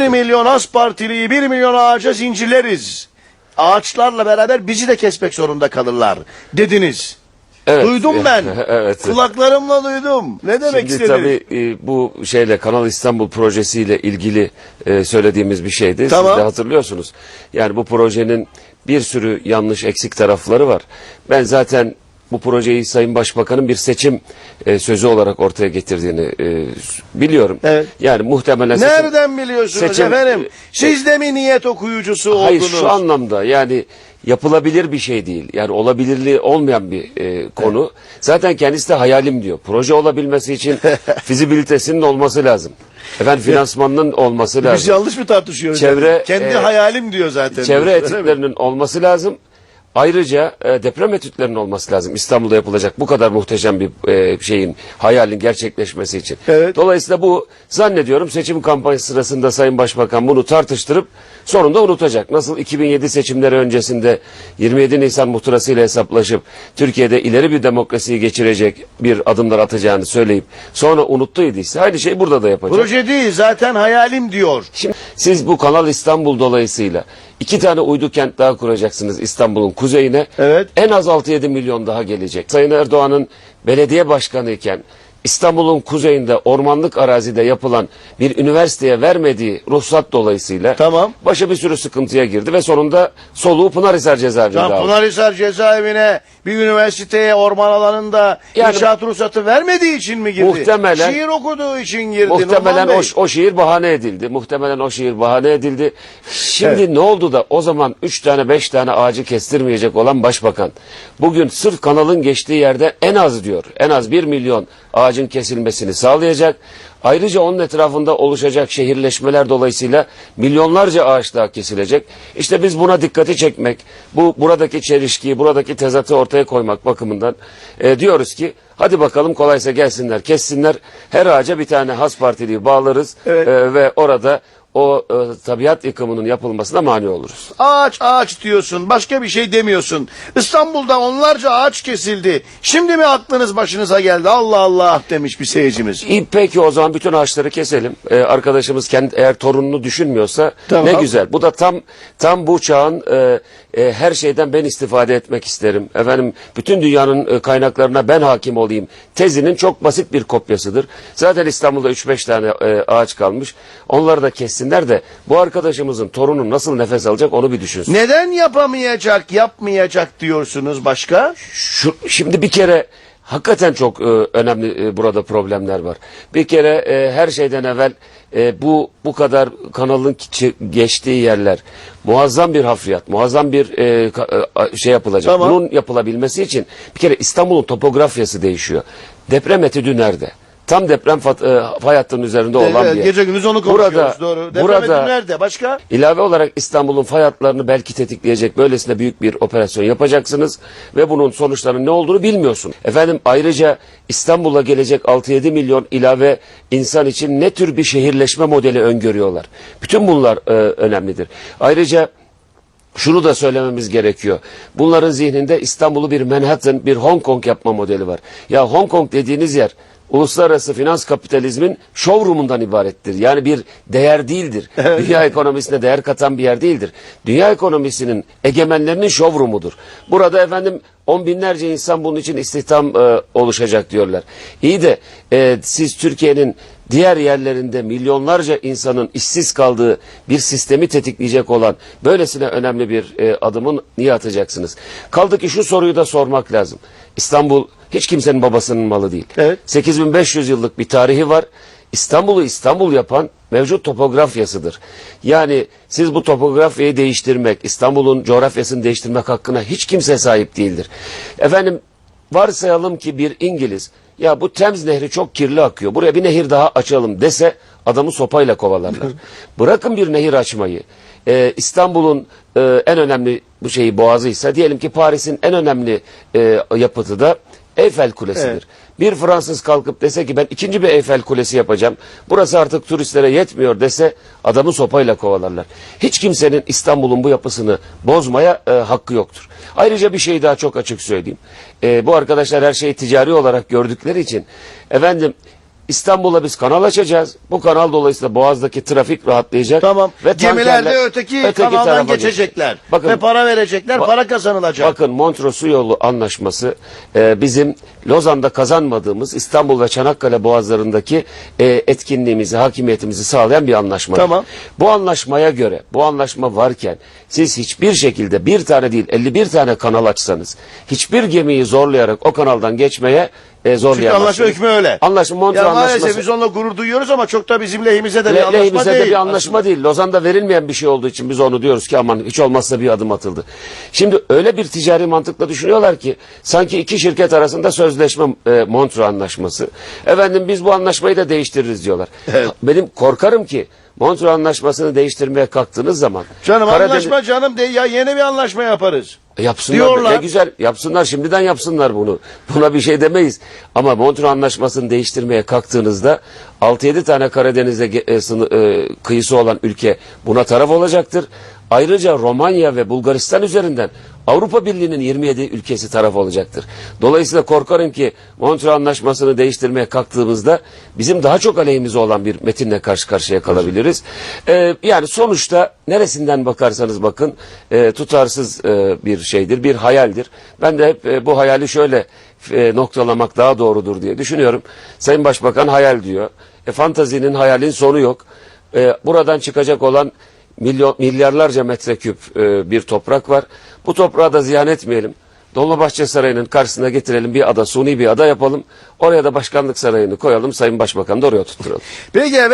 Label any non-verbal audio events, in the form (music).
1 milyon Az Partiliyi 1 milyon ağaca zincirleriz. Ağaçlarla beraber bizi de kesmek zorunda kalırlar dediniz. Evet. Duydum (laughs) ben. evet. Kulaklarımla duydum. Ne demek Şimdi istediniz? tabii e, bu şeyle Kanal İstanbul projesiyle ilgili e, söylediğimiz bir şeydi. Tamam. Siz de hatırlıyorsunuz. Yani bu projenin bir sürü yanlış eksik tarafları var. Ben zaten bu projeyi Sayın Başbakan'ın bir seçim e, sözü olarak ortaya getirdiğini e, biliyorum. Evet. Yani muhtemelen seçim- Nereden biliyorsunuz seçim- efendim? Siz de mi niyet okuyucusu Hayır oldunuz? şu anlamda yani yapılabilir bir şey değil. Yani olabilirliği olmayan bir e, konu. Zaten kendisi de hayalim diyor. Proje olabilmesi için (laughs) fizibilitesinin olması lazım. Efendim finansmanının olması Biz lazım. yanlış mı tartışıyoruz? Çevre, Kendi e, hayalim diyor zaten. Çevre Öyle mi? etütlerinin olması lazım. Ayrıca e, deprem etütlerinin olması lazım. İstanbul'da yapılacak bu kadar muhteşem bir e, şeyin, hayalin gerçekleşmesi için. Evet. Dolayısıyla bu zannediyorum seçim kampanyası sırasında Sayın Başbakan bunu tartıştırıp sonunda unutacak. Nasıl 2007 seçimleri öncesinde 27 Nisan muhtırasıyla hesaplaşıp Türkiye'de ileri bir demokrasiyi geçirecek bir adımlar atacağını söyleyip sonra unuttuyduysa aynı şey burada da yapacak. Proje değil zaten hayalim diyor. Şimdi siz bu Kanal İstanbul dolayısıyla iki tane uydu kent daha kuracaksınız İstanbul'un kuzeyine. Evet. En az 6-7 milyon daha gelecek. Sayın Erdoğan'ın belediye başkanı iken İstanbul'un kuzeyinde ormanlık arazide yapılan bir üniversiteye vermediği ruhsat dolayısıyla Tamam. başa bir sürü sıkıntıya girdi ve sonunda soluğu Pınarhisar cezaevinde aldı. Pınarhisar cezaevine bir üniversiteye orman alanında Yani- inşaat ruhsatı vermediği için mi girdi? Muhtemelen- Şiir okuduğu için girdi. Muhtemelen Numan o, Bey. o şiir bahane edildi. Muhtemelen o şiir bahane edildi. Şimdi ne oldu da o zaman üç tane beş tane ağacı kestirmeyecek olan başbakan bugün sırf kanalın geçtiği yerde en az diyor en az bir milyon ağacın kesilmesini sağlayacak. Ayrıca onun etrafında oluşacak şehirleşmeler dolayısıyla milyonlarca ağaç daha kesilecek. İşte biz buna dikkati çekmek, bu buradaki çelişkiyi, buradaki tezatı ortaya koymak bakımından e, diyoruz ki hadi bakalım kolaysa gelsinler, kessinler. Her ağaca bir tane has partiliği bağlarız Evet. e, ve orada o e, tabiat yıkımının yapılmasına mani oluruz. Ağaç ağaç diyorsun. Başka bir şey demiyorsun. İstanbul'da onlarca ağaç kesildi. Şimdi mi aklınız başınıza geldi? Allah Allah demiş bir seyircimiz. İyi, peki o zaman bütün ağaçları keselim. Ee, arkadaşımız kendi eğer torununu düşünmüyorsa Tamam. ne güzel. Bu da tam tam bu çağın e, e, her şeyden ben istifade etmek isterim. Efendim bütün dünyanın e, kaynaklarına ben hakim olayım. Tezinin çok basit bir kopyasıdır. Zaten İstanbul'da 3-5 tane e, ağaç kalmış. Onları da kessinler de bu arkadaşımızın torunu nasıl nefes alacak onu bir düşünsün. Neden yapamayacak, yapmayacak diyorsunuz başka? Şu, şimdi bir kere hakikaten çok e, önemli e, burada problemler var. Bir kere e, her şeyden evvel e, bu bu kadar kanalın geçtiği yerler muazzam bir hafriyat, muazzam bir e, e, şey yapılacak. Tamam. Bunun yapılabilmesi için bir kere İstanbul'un topografyası değişiyor. Deprem etüdü nerede? Tam deprem fat, e, fay hattının üzerinde olan Evet, bir yer. gece gündüz onu konuşuyoruz. Burada- doğru. Deprem burada- nerede? Başka? İlave olarak İstanbul'un fay hatlarını belki tetikleyecek böylesine büyük bir operasyon yapacaksınız ve bunun sonuçlarının ne olduğunu bilmiyorsun. Efendim ayrıca İstanbul'a gelecek 6-7 milyon ilave insan için ne tür bir şehirleşme modeli öngörüyorlar? Bütün bunlar e, önemlidir. Ayrıca şunu da söylememiz gerekiyor. Bunların zihninde İstanbul'u bir Manhattan, bir Hong Kong yapma modeli var. Ya Hong Kong dediğiniz yer uluslararası finans kapitalizmin showroom'undan ibarettir. Yani bir değer değildir. (laughs) Dünya ekonomisine değer katan bir yer değildir. Dünya ekonomisinin egemenlerinin showroom'udur. Burada efendim on binlerce insan bunun için istihdam e, oluşacak diyorlar. İyi de e, siz Türkiye'nin diğer yerlerinde milyonlarca insanın işsiz kaldığı bir sistemi tetikleyecek olan böylesine önemli bir e, adımın niye atacaksınız? Kaldı ki şu soruyu da sormak lazım. İstanbul hiç kimsenin babasının malı değil. Evet. 8500 yıllık bir tarihi var. İstanbul'u İstanbul yapan mevcut topografyasıdır. Yani siz bu topografyayı değiştirmek, İstanbul'un coğrafyasını değiştirmek hakkına hiç kimse sahip değildir. Efendim varsayalım ki bir İngiliz ya bu Thames Nehri çok kirli akıyor. Buraya bir nehir daha açalım dese adamı sopayla kovalarlar. (laughs) Bırakın bir nehir açmayı. Ee, İstanbul'un e, en önemli bu şeyi boğazıysa diyelim ki Paris'in en önemli e, yapıtı da Eyfel Kulesi'dir. Evet. Bir Fransız kalkıp dese ki ben ikinci bir Eyfel Kulesi yapacağım. Burası artık turistlere yetmiyor dese adamı sopayla kovalarlar. Hiç kimsenin İstanbul'un bu yapısını bozmaya e, hakkı yoktur. Ayrıca bir şey daha çok açık söyleyeyim. E, bu arkadaşlar her şeyi ticari olarak gördükleri için efendim İstanbul'a biz kanal açacağız. Bu kanal dolayısıyla Boğaz'daki trafik rahatlayacak. Tamam. Ve Gemiler de tankerler öteki, kanaldan tarafa geçecekler. geçecek. Bakın, Ve para verecekler, Ba- para kazanılacak. Bakın Montreux Su Yolu Anlaşması e, bizim Lozan'da kazanmadığımız İstanbul ve Çanakkale boğazlarındaki e, etkinliğimizi, hakimiyetimizi sağlayan bir anlaşma. Tamam. Bu anlaşmaya göre, bu anlaşma varken siz hiçbir şekilde bir tane değil 51 tane kanal açsanız, hiçbir gemiyi zorlayarak o kanaldan geçmeye e, Çünkü zorlayamazsınız. anlaşma hükmü öyle. Anlaşma Montreux ya maalesef Anlaşması. biz onunla gurur duyuyoruz ama çok da bizim lehimize de bir Le- anlaşma lehimize değil. de bir anlaşma değil. Lozan'da verilmeyen bir şey olduğu için biz onu diyoruz ki aman hiç olmazsa bir adım atıldı. Şimdi öyle bir ticari mantıkla düşünüyorlar ki sanki iki şirket arasında sözleşme e, Montreux anlaşması. Efendim biz bu anlaşmayı da değiştiririz diyorlar. Benim korkarım ki Montreux anlaşmasını değiştirmeye kalktığınız zaman Canım Karadeniz- anlaşma canım de ya yeni bir anlaşma yaparız. E, Yapsınlar Diyorlar. ne güzel yapsınlar şimdiden yapsınlar bunu. (laughs) Buna bir şey demeyiz. Ama Montreux Anlaşması'nı değiştirmeye kalktığınızda 6-7 tane Karadeniz'e ge- e, e, kıyısı olan ülke buna taraf olacaktır. Ayrıca Romanya ve Bulgaristan üzerinden Avrupa Birliği'nin 27 ülkesi taraf olacaktır. Dolayısıyla korkarım ki Montreux Anlaşması'nı değiştirmeye kalktığımızda bizim daha çok aleyhimize olan bir metinle karşı karşıya kalabiliriz. Ee, yani sonuçta neresinden bakarsanız bakın e, tutarsız e, bir şeydir, bir hayaldir. Ben de hep e, bu hayali şöyle e, noktalamak daha doğrudur diye düşünüyorum. Sayın Başbakan hayal diyor. E, fantazinin hayalin sonu yok. E, buradan çıkacak olan milyon, milyarlarca metreküp e, bir toprak var. Bu toprağı da ziyan etmeyelim. Dolmabahçe Sarayı'nın karşısına getirelim bir ada, suni bir ada yapalım. Oraya da başkanlık sarayını koyalım. Sayın Başbakan da oraya oturturalım. Peki efendim.